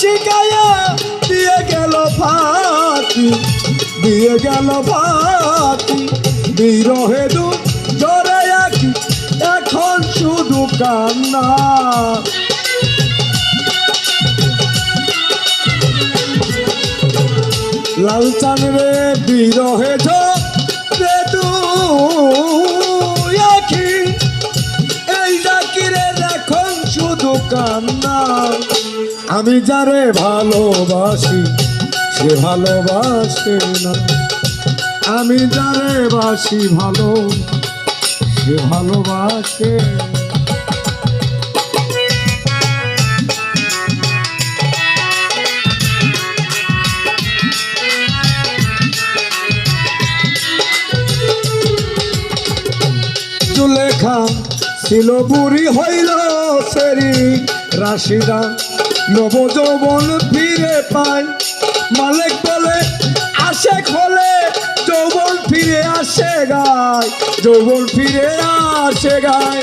শিখাইয়া দিয়ে গেল ফাঁকি দিয়ে গেল ফাঁকি বিরহে দু জরে একই এখন শুধু কান্না। লাল চান রে, বিরহে আমি যারে ভালোবাসি, সে ভালোবাসে না। আমি যারে বাসি ভালো, সে ভালোবাসে না। জুলেখা ছিল বুড়ি হইল সেরি। রাশিদা নব যৌবন ফিরে পায়। মালিক বলে আসে খোলে যৌবন ফিরে আসে গায়। যৌবন ফিরে আসে গায়।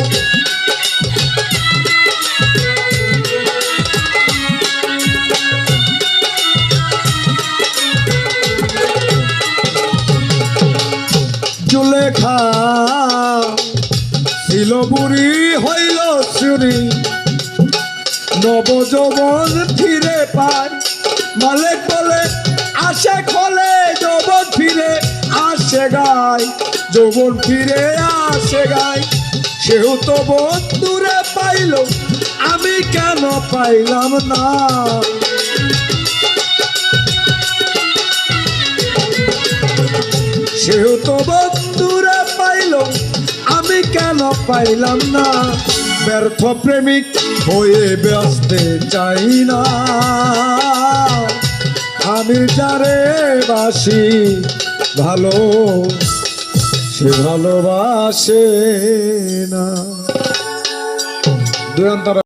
জুলেখা ছিল বুড়ি হইল চুরি। নব যৌবন ফিরে পায় মালিক বলে আসে খোলে যৌবন ফিরে, আসে গায় যৌবন ফিরে, আসে গায় সেও তো বন্ধুরে পাইল, আমি কেন পাইলাম না? সেও তো বন্ধুরা পাইল, আমি কেন পাইলাম না? ব্যর্থ প্রেমিক হয়ে ব্যস্ত চাই না। আমি যারে বাসি ভালো সে ভালোবাসে না। দুরন্তর